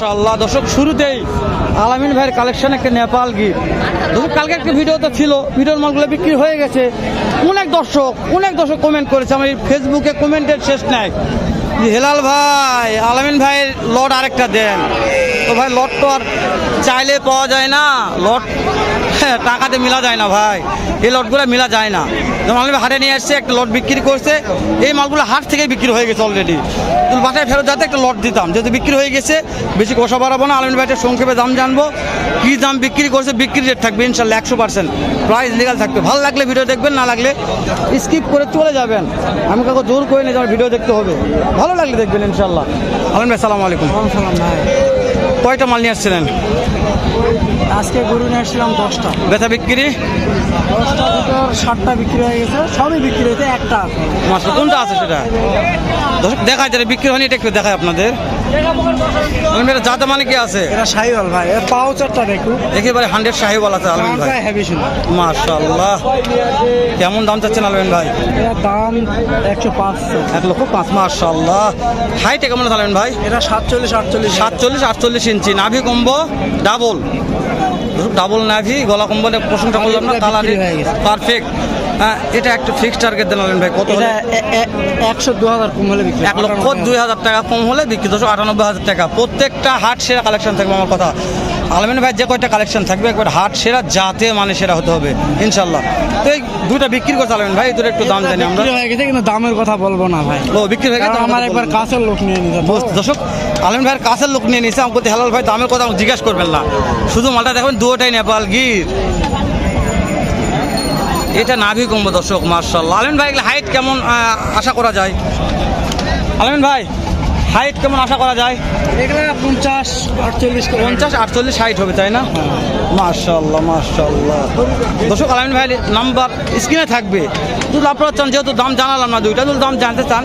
মাশাআল্লাহ। দর্শক, শুরুতেই আলামিন ভাইয়ের কালেকশন একটা নেপাল গির কালকে একটা ভিডিও তো ছিল ভিডিওর মালগুলো বিক্রি হয়ে গেছে। অনেক দর্শক অনেক দর্শক কমেন্ট করেছে, আমার ফেসবুকে কমেন্টের শেষ নাই। হেলাল ভাই, আলামিন ভাইয়ের লট আরেকটা দেন। তো ভাই লট তো আর চাইলে পাওয়া যায় না। লট টাকাতে মিলা যায় না ভাই। এই লটগুলো মিলা যায় না। যেমন আলামিন হাটে নিয়ে আসছে একটা লট বিক্রি করছে। এই মালগুলো হাট থেকে বিক্রি হয়ে গেছে অলরেডি বাসায় ফেরত যাতে একটা লট দিতাম। যেহেতু বিক্রি হয়ে গেছে বেশি কষা বাড়াবো না। আলমিন ভাইটা সংক্ষেপে দাম জানব। কী দাম বিক্রি করছে বিক্রি রেট থাকবে ইনশাল্লাহ একশো পার্সেন্ট প্রাইস লিগাল থাকবে। ভালো লাগলে ভিডিও দেখবেন না লাগলে স্কিপ করে চলে যাবেন। আমি কাউকে জোর করে নিয়ে আমার ভিডিও দেখতে হবে। ভালো লাগলে দেখবেন ইনশাল্লাহ। আলমিন ভাই সালাম আলাইকুম। সালাম ভাই। কয়টা মাল নিয়ে আসছিলেন? আজকে গরু নিয়ে আসছিলাম দশটা। বেচা বিক্রি? দশটা ভিতর সাতটা বিক্রি হয়ে গেছে সবই বিক্রি হয়েছে একটা। আছে। কোনটা আছে সেটা? দেখা দেখায় যারা বিক্রি হয়নি এটা একটু দেখায় আপনাদের। জাতে মানে কি আছে? এটা ভাই এর পাও চারটা দেখু একেবারে হান্ড্রেড আছে আলমিন ভাই। হেভি ছিল। মাশাল্লাহ কেমন দাম চাচ্ছেন আলমিন ভাই? এর দাম একশো পাঁচ। এক লক্ষ পাঁচ হাইটে কেমন আছে আলমিন ভাই? এটা সাতচল্লিশ আটচল্লিশ। সাতচল্লিশ আটচল্লিশ ইঞ্চি। নাভি কম্বো ডাবল ডাবল নাভি গলা কম্বলে প্রশংসা করলাম না কালারে পারফেক্ট এটা একটা ফিক্সড টার্গেট দেন আলমিন ভাই কত একশো দু হাজার কম হলে বিক্রি এক লক্ষ দুই হাজার টাকা কম হলে বিক্রি দুশো আটানব্বই হাজার টাকা। প্রত্যেকটা হাট সেরা কালেকশন থাকবে আমার কথা। আলমিন ভাই যে কয়টা কালেকশন থাকবে একবার হাট সেরা যাতে মানে সেরা হতে হবে ইনশাল্লাহ তো এই দুটা বিক্রি করতে আলমিন ভাই দুটো একটু দাম জানি আমরা। হয়ে গেছে কিন্তু দামের কথা বলব না ভাই। ও বিক্রি হয়ে গেছে আমার একবার। কাছের লোক নিয়ে নিতে বুঝ- দর্শক আলম ভাইয়ের কাছের লোক নিয়ে নিয়েছে আমাকে হেলাল ভাই দামের কথা জিজ্ঞাসা করবেন না। শুধু মালটা দেখবেন দুটাই নেপাল গির। এটা নাভি কমবো দর্শক মার্শাল্লাহ আলমিন ভাই এগুলো হাইট কেমন আশা করা যায়? আলমিন ভাই হাইট কেমন আশা করা যায়? এগুলো পঞ্চাশ আটচল্লিশ পঞ্চাশ আটচল্লিশ হাইট হবে তাই না? মার্শাল্লাহ মার্শাল্লাহ দর্শক আলমিন ভাই নাম্বার স্ক্রিনে থাকবে। যদি আপনারা চান যেহেতু দাম জানালাম না দুইটা যদি দাম জানতে চান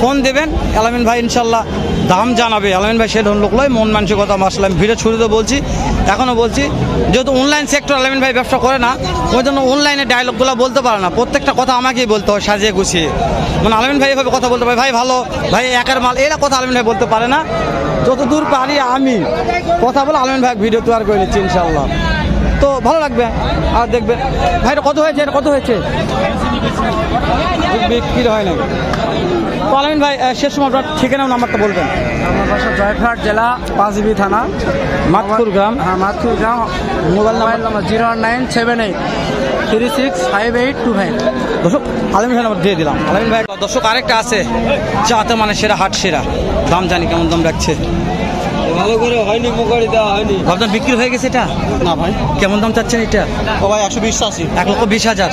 ফোন দেবেন। আলামিন ভাই ইনশাল্লাহ দাম জানাবে। আলামিন ভাই, সে লোক লয় মন মানসিকতা মাসলাম ভিডিও শুরুতে বলছি এখনও বলছি, যেহেতু অনলাইন সেক্টর আলামিন ভাই ব্যবসা করে না, ওই জন্য অনলাইনে ডায়লগগুলো বলতে পারে না। প্রত্যেকটা কথা আমাকেই বলতে হয়, সাজিয়ে গুছিয়ে। মানে আলামিন ভাই এভাবে কথা বলতে পারে, ভাই ভালো, ভাই একের মাল, এরা কথা আলামিন ভাই বলতে পারে না। যতদূর পারি আমি কথা বলে আলমিন ভাই ভিডিও তৈরি করে নিচ্ছি ইনশাল্লাহ তো ভালো লাগবে। আর দেখবেন ভাইটা কত হয়েছে? এটা কত হয়েছে? বিক্রি হয় না তো আলমিন ভাই শেষ সময় আপনার ঠিকানা নাম্বারটা বলবেন। আমার বাসা জয়ঘাট জেলা পাঁচবি থানা। মাতপুর গ্রাম। হ্যাঁ মাতপুর গ্রাম। Mobile mobile number zero nine seven eight three six five eight two five দর্শক আলমিন ভাই নাম্বার দিয়ে দিলাম। আলমিন ভাই দর্শক আরেকটা আছে। যাতে মানে সেরা হাট সেরা। দাম জানি কেমন দাম রাখছে? ভালো করে হয়নি মোকারি দেওয়া হয়নি। ভাবছেন বিক্রি হয়ে গেছে এটা? না ভাই। কেমন দাম চাচ্ছেন এটা? ও ভাই একশো বিশ আশি এক লক্ষ বিশ হাজার।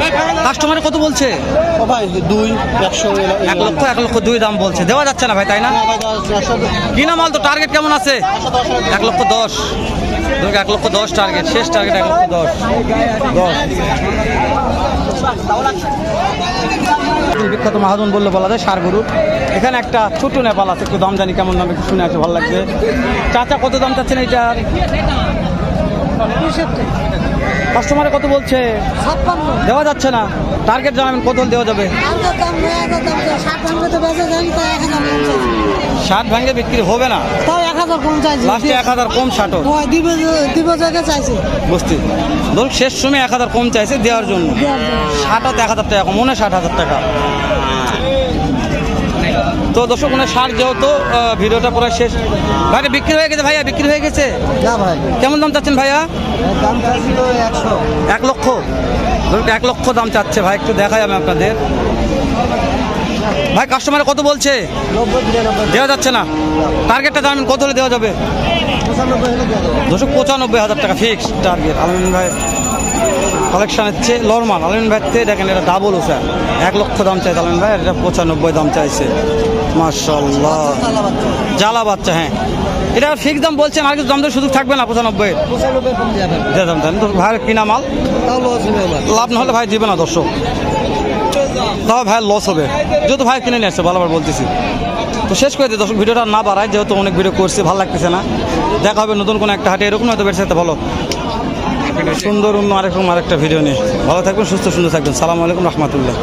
হ্যাঁ কাস্টমারে কত বলছে? ও ভাই দুই একশো এক লক্ষ এক লক্ষ দুই দাম বলছে। দেওয়া যাচ্ছে না ভাই তাই না? কিনা মাল তো টার্গেট কেমন আছে? এক লক্ষ দশ। এক লক্ষ দশ টার্গেট শেষ টার্গেট এক লক্ষ দশ। দশ। বিখ্যাত মহাজন বললে বলা যায় সার এখানে একটা ছোট নেপাল আছে একটু দাম জানি কেমন দাম একটু শুনে আছে ভালো লাগছে চাচা কত দাম চাচ্ছেন এইটা? কাস্টমারে কত বলছে? দেওয়া যাচ্ছে না। টার্গেট জানাবেন কত দেওয়া যাবে? ষাট ভাঙলে চাইছি ষাট বিক্রি হবে না। তাও এক হাজার কম চাইছি। লাস্টে এক হাজার কম ষাটও ওই দিবে দিব বুঝতে ধরুন শেষ সময় এক হাজার কম চাইছে দেওয়ার জন্য। ষাট হাতে এক হাজার টাকা মনে ষাট হাজার টাকা। তো দর্শক মনে হয় ষাট যেহেতু ভিডিওটা পুরো শেষ। ভাইটা বিক্রি হয়ে গেছে ভাইয়া বিক্রি হয়ে গেছে? না ভাই। কেমন দাম চাচ্ছেন ভাইয়া? দাম চাইছিল একশো। এক লক্ষ? ধরুন এক লক্ষ দাম চাচ্ছে। ভাই একটু দেখাই আমি আপনাদের। ভাই কাস্টমার কত বলছে? দেওয়া যাচ্ছে না। টার্গেটটা জানাবেন কত হলে দেওয়া যাবে? দুশো পঁচানব্বই হাজার টাকা ফিক্স টার্গেট আলমিন ভাই কালেকশন হচ্ছে নর্মাল আলমিন ভাই দেখেন এটা ডাবল ওষা এক লক্ষ দাম চাইছে আলমিন ভাই এটা পঁচানব্বই দাম চাইছে। মার্শাল্লাহ জ্বালা বাচ্চা হ্যাঁ। এটা ফিক্স দাম বলছেন আর কিছু দাম দেওয়ার সুযোগ থাকবে না পঁচানব্বই। দাম দেন তো ভাই কিনা মাল? লাভ না হলে ভাই দিবে না দর্শক। তাও ভাই লস হবে। যেহেতু ভাই কিনে নিয়ে আসছে ভালোবার বলতেছি। তো শেষ করে দিই, দর্শক, ভিডিওটা না বাড়ায়, যেহেতু অনেক ভিডিও করছি, ভালো লাগতেছে না। দেখা হবে নতুন কোনো একটা হাটে এরকম হয়তো বেড়ে ভালো। সুন্দর অন্য আরেকরকম আরেকটা ভিডিও নিয়ে। ভালো থাকবেন, সুস্থ, সুন্দর থাকবেন। সালাম আলাইকুম, রহমতুল্লাহ।